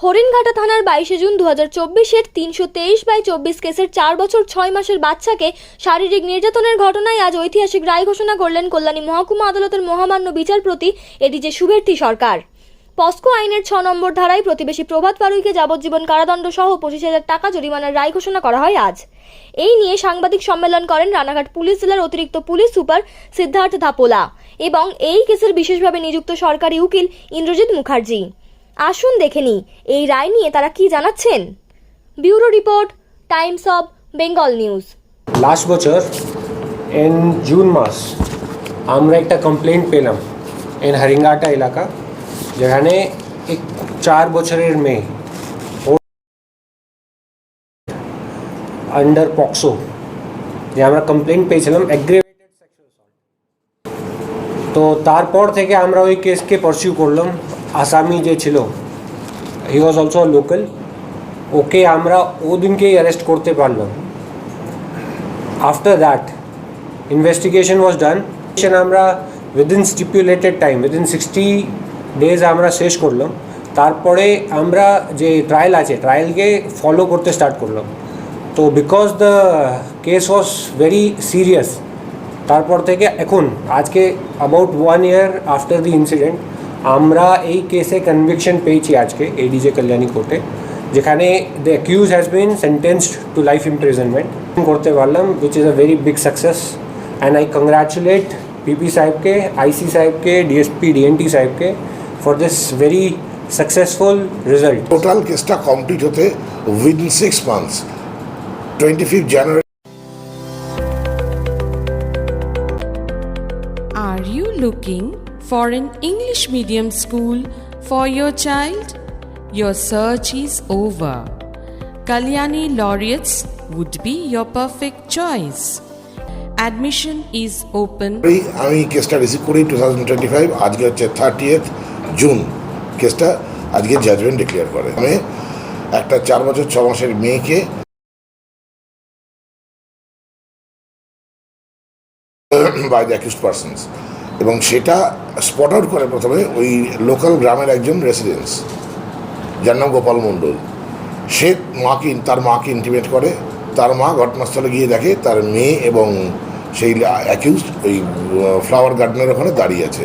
হরিণঘাটা থানার বাইশে জুন দু হাজার চব্বিশের তিনশো তেইশ বাই চব্বিশ কেসের চার বছর ছয় মাসের বাচ্চাকে শারীরিক নির্যাতনের ঘটনায় আজ ঐতিহাসিক রায় ঘোষণা করলেন কল্যাণী মহকুমা আদালতের মহামান্য বিচারপতি এডিজে শুভের্থী সরকার। পস্কো আইনের ছ নম্বর ধারায় প্রতিবেশী প্রভাত পারুইকে যাবজ্জীবন কারাদণ্ড সহ পঁচিশ হাজার টাকা জরিমানার রায় ঘোষণা করা হয় আজ। এই নিয়ে সাংবাদিক সম্মেলন করেন রানাঘাট পুলিশ জেলার অতিরিক্ত পুলিশ সুপার সিদ্ধার্থ ধাপোলা এবং এই কেসের বিশেষভাবে নিযুক্ত সরকারি উকিল ইন্দ্রজিৎ মুখার্জি। আসুন দেখে নিই, এই রায় নিয়ে তারা কি জানাচ্ছেন? Bureau report, Times of Bengal News. Last বছর ইন জুন মাস, আমরা একটা কমপ্লেন পেলাম ইন হরিঙ্গাটা এলাকা, যেখানে এক চার বছরের মেয়ে আন্ডার পক্সো, যে আমরা কমপ্লেন পেয়েছিলাম তো তারপর থেকে আমরা ওই কেসকে পারসিউ করলাম। আসামি যে ছিল হি ওয়াজ অলসো লোকাল ওকে আমরা ও দিনকেই অ্যারেস্ট করতে পারলাম। After that, investigation was done আমরা within stipulated time within sixty days আমরা শেষ করলাম। তারপরে আমরা যে ট্রায়াল আছে ট্রায়ালকে ফলো করতে স্টার্ট করলাম। তো because the case was very serious তারপর থেকে এখন, আজকে about one year after the incident আমরা এই কেসে কনভিকশন পেয়েছি আজকে এডিজে কল্যাণী কোর্টে যেখানে the accused has been sentenced to life imprisonment করতে পারলাম which is a very big success and I congratulate PP সাহেবকে আইসি সাহেবকে ডিএসপি ডিএনটি সাহেবকে for this very successful result total কেসটা কমপ্লিট হতে within six months twenty fifth January Are you looking for an English medium school for your child? Your search is over. Kalyani Laureates would be your perfect choice. Admission is open আমি কেসটা receive করি two thousand twenty five আজকে হচ্ছে thirtieth June কেসটা আজকে judgement declare করে আমি একটা চার বছর ছ মাসের মেয়েকে বাই দ্য অ্যাকিউজ পার্সনস এবং সেটা স্পট আউট করে প্রথমে ওই লোকাল গ্রামের একজন রেসিডেন্স যার নাম গোপাল মণ্ডল। সে মাকে, তার মাকে ইন্টিমেট করে, তার মা ঘটনাস্থলে গিয়ে দেখে তার মেয়ে এবং সেই অ্যাকিউজ ওই ফ্লাওয়ার গার্ডেনের ওখানে দাঁড়িয়ে আছে।